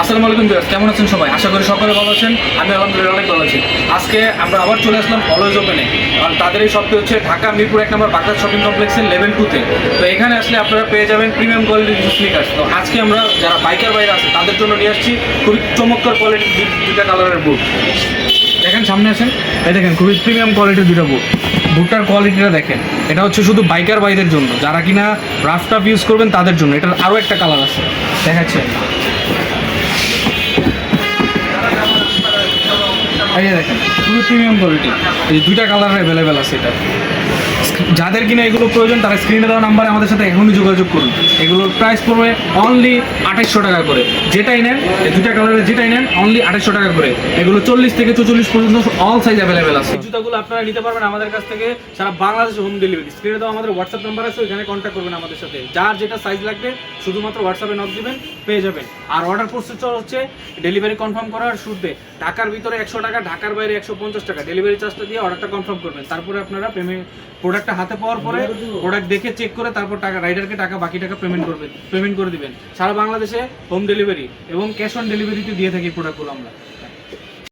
আসসালামু আলাইকুম বিয়ার্স কেমন আছেন সবাই? আশা করি সকলে ভালো আছেন, আমি আলহামদুলিল্লাহ অনেক ভালো আছি। আজকে আমরা আবার চলে আসলাম অলওয়েজ ওপেনে আর তাদের এই শপটি হচ্ছে ঢাকা মিরপুর এক নম্বর বাগদাদ শপিং কমপ্লেক্সের লেভেল টুতে তো। এখানে আসলে আপনারা পেয়ে যাবেন প্রিমিয়াম কোয়ালিটির কিছু স্নিকার্স তো আজকে আমরা যারা বাইকার বাইরে আছে, তাদের জন্য নিয়ে আসছি খুবই চমৎকার কোয়ালিটির দুইটা কালারের বুট দেখেন, সামনে আছেন এই দেখেন, খুবই প্রিমিয়াম কোয়ালিটির দুটো বুট বুটটার কোয়ালিটিটা দেখেন। এটা হচ্ছে শুধু বাইকার বাইদের জন্য। যারা কিনা রাফ টাফ ইউজ করবেন তাদের জন্য। এটার আরও একটা কালার আছে। দেখাচ্ছে এই দেখেন খুবই প্রিমিয়াম কোয়ালিটি এই দুইটা কালার অ্যাভেলেবেল আছে এটা। যাদের কিনা এগুলো প্রয়োজন, তারা স্ক্রিনে দেওয়া নাম্বারে আমাদের সাথে এখনই যোগাযোগ করুন। এগুলোর প্রাইস পড়বে অনলি আঠাইশশো টাকা করে। যেটাই নেন দুইটা কালারের যেটাই নেন অনলি আঠাইশশো টাকা করে। এগুলো চল্লিশ থেকে চৌচল্লিশ পর্যন্ত অল সাইজ অ্যাভেলেবেল আছে। জুতাগুলো আপনারা নিতে পারবেন আমাদের কাছ থেকে, সারা বাংলাদেশে হোম ডেলিভারি স্ক্রিনে দেওয়া আমাদের হোয়াটসঅ্যাপ নাম্বার আছে, ওইখানে কন্ট্যাক্ট করবেন আমাদের সাথে। যার যেটা সাইজ লাগবে, শুধুমাত্র হোয়াটসঅ্যাপে নক দিবেন, পেয়ে যাবেন। আর অর্ডার প্রসেসর হচ্ছে ডেলিভারি কনফার্ম করার শুরুতে। ঢাকার ভিতরে একশো টাকা, ঢাকার বাইরে একশো পঞ্চাশ টাকা। ডেলিভারি চার্জটা দিয়ে অর্ডারটা কনফার্ম করবেন। তারপরে আপনারা পেমেন্ট প্রোডাক্টটা হাতে পাওয়ার পরে প্রোডাক্ট দেখে চেক করে তারপর টাকা রাইডারকে টাকা, বাকি টাকা পেমেন্ট করবেন পেমেন্ট করে দিবেন। সারা বাংলাদেশে হোম ডেলিভারি এবং ক্যাশ অন ডেলিভারিতে দিয়ে থাকি প্রোডাক্টগুলো আমরা।